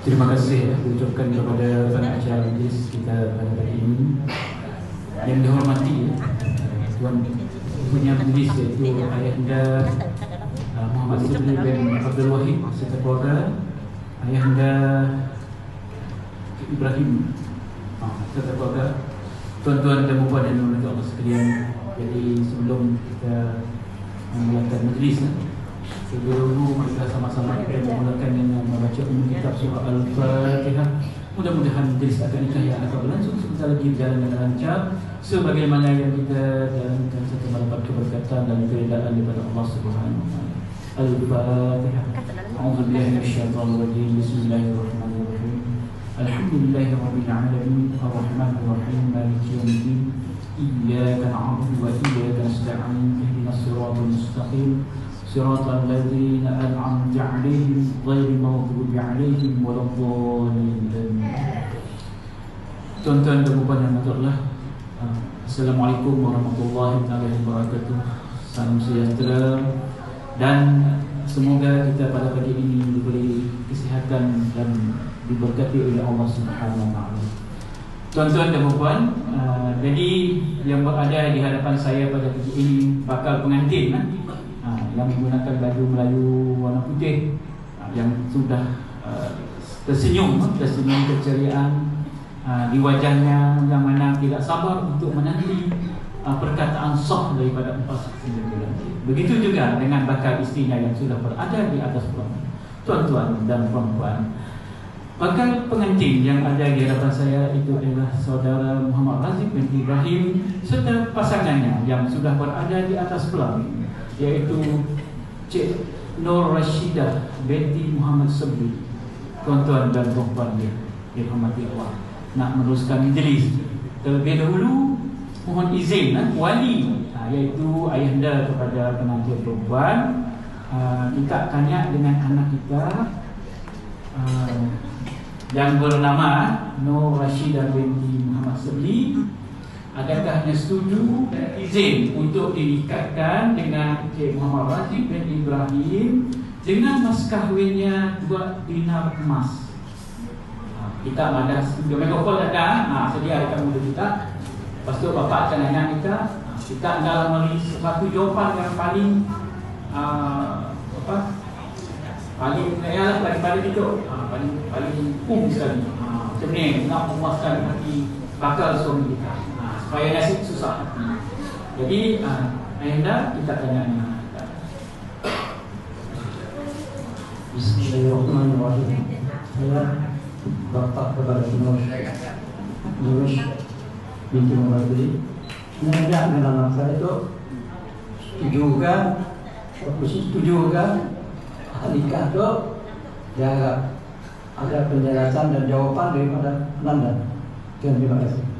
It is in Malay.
Terima kasih ya, diucapkan kepada pengacara majlis kita pada hari ini. Yang dihormati ya, Tuan punya majlis iaitu Ayahanda uh, Muhammad Subli bin Abdul Wahid serta keluarga Ayahanda Ibrahim uh, serta keluarga tuan-tuan dan puan dan orang Allah sekalian. Jadi sebelum kita memulakan majlis ya, Sebelum kita sama-sama kita memulakan dengan membaca umum kitab surah Al-Fatihah Mudah-mudahan majlis akan nikah yang akan berlangsung sebentar lagi berjalan dengan lancar. Sebagaimana yang kita jalankan serta mendapat keberkatan dan keredaan daripada Allah Subhanahu Al-Fatihah. A'udzubillahi minasyaitonir Bismillahirrahmanirrahim. Alhamdulillahirabbil alamin. Arrahmanirrahim maliki yaumiddin. Iyyaka na'budu wa iyyaka nasta'in. Ihdinas siratal mustaqim صراط الذين أنعمت عليهم غير المغضوب عليهم ولا الضالين Tuan-tuan dan puan yang Allah Assalamualaikum warahmatullahi wabarakatuh Salam sejahtera Dan semoga kita pada pagi ini diberi kesihatan dan diberkati oleh Allah Subhanahu wa taala. Tuan-tuan dan puan, uh, jadi yang berada di hadapan saya pada pagi ini bakal pengantin nanti ha, Yang menggunakan baju Melayu warna putih ha, yang sudah uh, tersenyum tersenyum keceriaan di wajahnya yang mana tidak sabar untuk menanti perkataan sah daripada empat saksi begitu juga dengan bakal istrinya yang sudah berada di atas pulang tuan-tuan dan puan-puan. Bakal pengantin yang ada di hadapan saya itu adalah saudara Muhammad Razif bin Ibrahim serta pasangannya yang sudah berada di atas pelang iaitu Cik Nur Rashidah binti Muhammad Sabri tuan-tuan dan puan dia dirahmati Allah. Nak meneruskan majlis terlebih dahulu mohon izin eh, wali ha, iaitu ayahanda kepada penantu perempuan. Uh, minta tanya dengan anak kita uh, yang bernama Nur Rashidah binti Muhammad Sabri Adakah hanya setuju dan izin untuk diikatkan dengan Encik Muhammad Rajib bin Ibrahim dengan mas kahwinnya dua dinar emas? Ha, kita ada studio megafon ada, ha, sedia dekat mulut kita. Lepas tu bapak akan nanya kita, ha, kita dalam memberi satu jawapan yang paling uh, apa? Paling ya paling paling itu, ha, paling paling um sekali. Ha, macam ni nak memuaskan hati bakal suami kita supaya nasib susah hati. Jadi uh, Ayanda kita tanya ni. Bismillahirrahmanirrahim. Saya bapak kepada Nur Nur binti Muhammad Ini ada dengan anak saya itu juga juga nikah itu ya ada penjelasan dan jawaban daripada Nanda. Terima kasih.